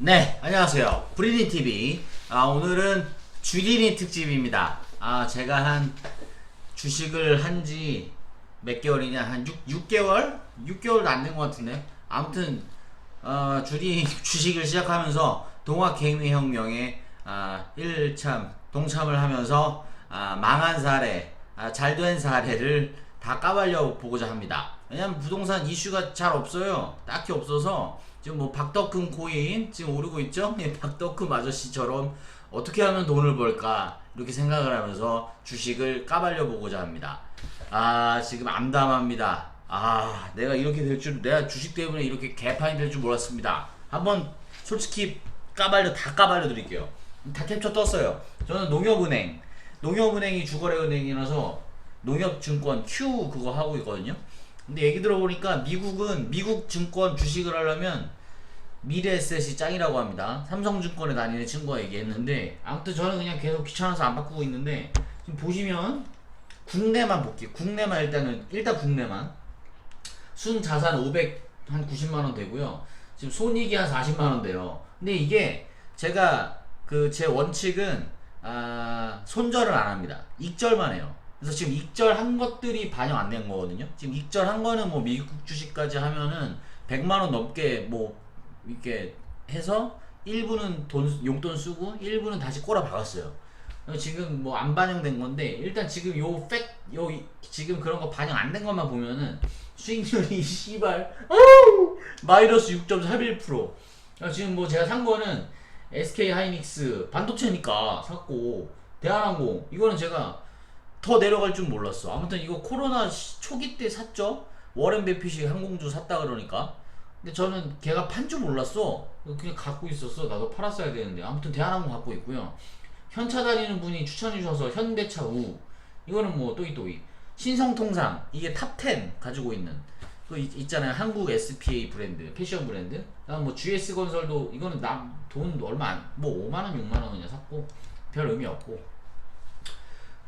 네, 안녕하세요. 브리딘 TV. 아, 오늘은 주린이 특집입니다. 아, 제가 한 주식을 한 지 몇 개월이냐? 한 6, 6개월? 6개월도 안 된 것 같은데. 아무튼, 어, 주린 주식을 시작하면서 동학개미혁명에 아, 1참 동참을 하면서 아, 망한 사례, 아, 잘된 사례를 다 까발려 보고자 합니다. 왜냐면 부동산 이슈가 잘 없어요. 딱히 없어서 지금 뭐 박덕흠 코인 지금 오르고 있죠? 예, 박덕흠 아저씨처럼 어떻게 하면 돈을 벌까 이렇게 생각을 하면서 주식을 까발려 보고자 합니다. 아 지금 암담합니다. 아 내가 이렇게 될 줄 내가 주식 때문에 이렇게 개판이 될 줄 몰랐습니다. 한번 솔직히 까발려 다 까발려 드릴게요. 다 캡처 떴어요. 저는 농협은행 농협은행이 주거래은행이라서 농협증권 Q 그거 하고 있거든요. 근데 얘기 들어보니까 미국은 미국 증권 주식을 하려면 미래에셋이 짱이라고 합니다. 삼성증권에 다니는 친구가 얘기했는데 아무튼 저는 그냥 계속 귀찮아서 안 바꾸고 있는데 지금 보시면 국내만 볼게요. 국내만 일단은 일단 국내만 순 자산 500 한 90만 원 되고요. 지금 손익이 한 40만 원 돼요. 근데 이게 제가 그 제 원칙은 아, 손절을 안 합니다. 익절만 해요. 그래서 지금 익절한 것들이 반영 안 된 거거든요. 지금 익절한 거는 뭐 미국 주식까지 하면은 100만 원 넘게 뭐 이렇게 해서 일부는 돈 용돈 쓰고 일부는 다시 꼬라 박았어요. 지금 뭐 안 반영된 건데 일단 지금 요 팩, 요 이- 지금 그런 거 반영 안 된 것만 보면은 수익률이 씨발 마이너스 6.31%. 그러니까 지금 뭐 제가 산 거는 SK 하이닉스 반도체니까 샀고 대한항공 이거는 제가 더 내려갈 줄 몰랐어. 아무튼 이거 코로나 시- 초기 때 샀죠. 워렌 베핏이 항공주 샀다 그러니까. 근데 저는 걔가 판 줄 몰랐어. 그냥 갖고 있었어. 나도 팔았어야 되는데. 아무튼 대한항공 갖고 있고요. 현차 다니는 분이 추천해 주셔서 현대차 우. 이거는 뭐 또이또이. 신성통상 이게 탑10 가지고 있는 그 있- 있잖아요. 한국 SPA 브랜드, 패션 브랜드. 그다음 뭐 GS 건설도 이거는 남돈 얼마 안, 뭐 5만 원, 6만 원 그냥 샀고 별 의미 없고.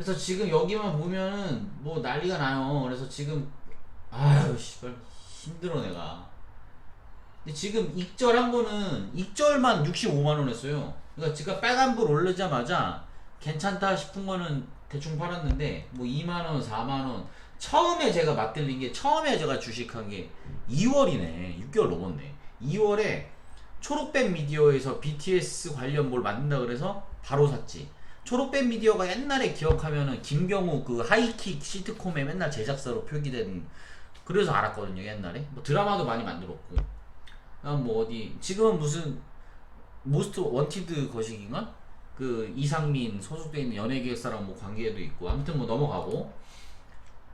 그래서 지금 여기만 보면은 뭐 난리가 나요. 그래서 지금 아유 씨발 힘들어 내가. 근데 지금 익절한 거는 익절만 65만 원 했어요. 그러니까 제가 빨간불 오르자마자 괜찮다 싶은 거는 대충 팔았는데 뭐 2만 원, 4만 원. 처음에 제가 맞들린 게 처음에 제가 주식한 게 2월이네. 6개월 넘었네. 2월에 초록뱀 미디어에서 BTS 관련 뭘 만든다 그래서 바로 샀지. 초록뱀 미디어가 옛날에 기억하면은 김경우 그 하이킥 시트콤에 맨날 제작사로 표기된 그래서 알았거든요 옛날에. 뭐 드라마도 많이 만들었고. 그다음 뭐 어디 지금은 무슨 모스트 원티드 거식인가? 그 이상민 소속돼 있는 연예기획사랑 뭐 관계도 있고 아무튼 뭐 넘어가고.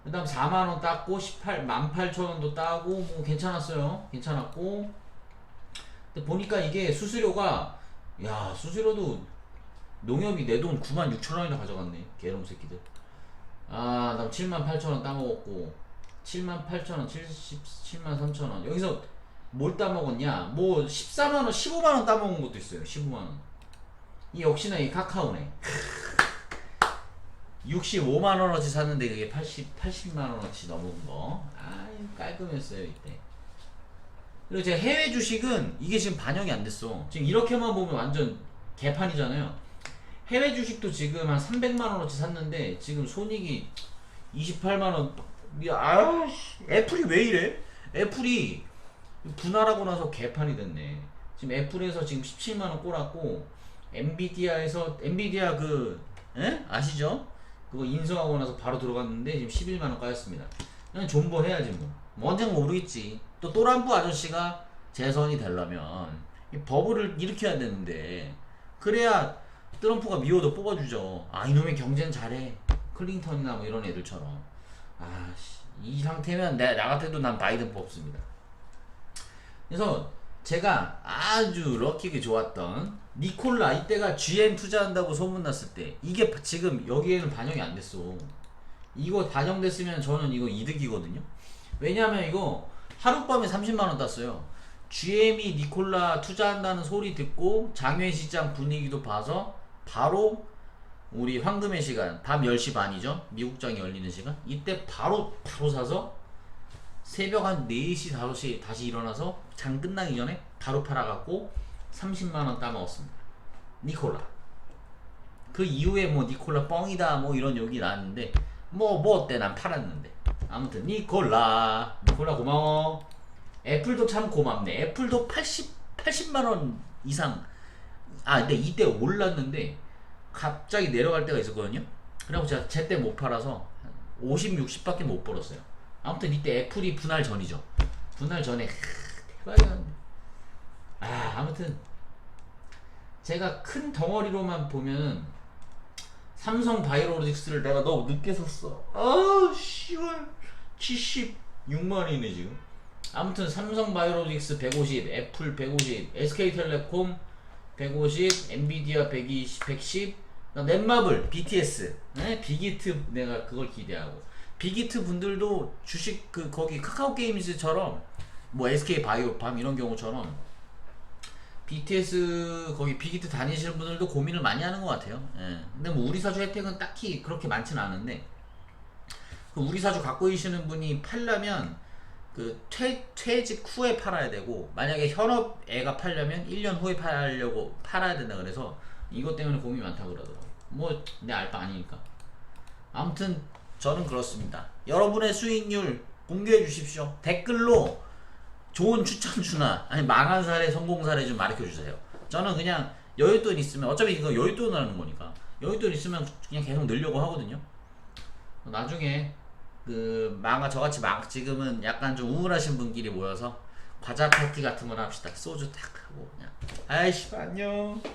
그다음 4만 원 땄고 18 18,000원도 따고 뭐 괜찮았어요. 괜찮았고. 근데 보니까 이게 수수료가 야 수수료도 농협이 내 돈 9만 6천 원이나 가져갔네 개놈 새끼들. 아 그다음 7만 8천 원 따먹었고 7만 8천 원 77만 3천 원. 여기서 뭘 따먹었냐? 뭐 14만 원 15만 원 따먹은 것도 있어요 15만 원이 역시나 이 카카오네. 65만 원어치 샀는데 그게 80 80만 원어치 넘은 거. 아유 깔끔했어요 이때. 그리고 제 해외 주식은 이게 지금 반영이 안 됐어. 지금 이렇게만 보면 완전 개판이잖아요. 해외 주식도 지금 한 300만 원어치 샀는데 지금 손익이 28만 원. 야, 아유, 씨. 애플이 왜 이래? 애플이 분할하고 나서 개판이 됐네. 지금 애플에서 지금 17만 원 꼬랐고 엔비디아에서 엔비디아 그 에? 아시죠? 그거 인수하고 나서 바로 들어갔는데 지금 11만 원 까였습니다. 그냥 존버 해야지 뭐. 뭐 언젠가 모르겠지. 또 또란프 아저씨가 재선이 되려면 이 버블을 일으켜야 되는데 그래야 트럼프가 미워도 뽑아주죠. 아 이놈의 경쟁 잘해. 클린턴이나 뭐 이런 애들처럼. 아씨 이 상태면 내, 나 같아도 난 바이든 뽑습니다. 그래서 제가 아주 럭키게 좋았던 니콜라 이때가 GM 투자한다고 소문났을 때 이게 지금 여기에는 반영이 안 됐어. 이거 반영됐으면 저는 이거 이득이거든요. 왜냐하면 이거 하룻밤에 30만 원 땄어요. GM이 니콜라 투자한다는 소리 듣고 장외 시장 분위기도 봐서 바로 우리 황금의 시간 밤 10시 반이죠. 미국장이 열리는 시간. 이때 바로 바로 사서 새벽 한 4시 5시 다시 일어나서 장 끝나기 전에 바로 팔아갖고 30만 원 따먹었습니다. 니콜라. 그 이후에 뭐 니콜라 뻥이다 뭐 이런 욕이 나왔는데 뭐뭐 어때 난 팔았는데 아무튼 니콜라 니콜라 고마워 애플도 참 고맙네 애플도 80 80만 원 이상 아 근데 이때 올랐는데 갑자기 내려갈 때가 있었거든요. 그래고 제가 제때 못 팔아서 50 60밖에 못 벌었어요. 아무튼 이때 애플이 분할 전이죠. 분할 전에 하, 대박이었는데 아 아무튼 제가 큰 덩어리로만 보면은 삼성 바이오로직스를 내가 너무 늦게 샀어. 아우, 10월 76만이네 지금. 아무튼 삼성 바이오로직스 150, 애플 150, SK텔레콤 150, 엔비디아 120, 110, 넷마블, BTS, 네? 비기트 내가 그걸 기대하고 비기트 분들도 주식 그 거기 카카오 게임즈처럼 뭐 SK 바이오팜 이런 경우처럼 BTS 거기 빅히트 다니시는 분들도 고민을 많이 하는 것 같아요. 예. 근데 뭐 우리 사주 혜택은 딱히 그렇게 많지는 않은데 그 우리 사주 갖고 계시는 분이 팔려면 그 퇴, 퇴직 후에 팔아야 되고 만약에 현업 애가 팔려면 1년 후에 팔려고 팔아야 된다 그래서 이것 때문에 고민이 많다고 그러더라고. 뭐내 알 바 아니니까. 아무튼 저는 그렇습니다. 여러분의 수익률 공개해 주십시오. 댓글로 좋은 추천주나 아니 망한 사례 성공 사례 좀 말해줘 주세요. 저는 그냥 여윳돈 있으면 어차피 이거 여윳돈 하는 거니까 여윳돈 있으면 그냥 계속 늘려고 하거든요. 나중에 그 망아 저같이 망 지금은 약간 좀 우울하신 분끼리 모여서 과자 파티 같은 거나 합시다. 소주 딱 하고 그냥 아이씨 안녕.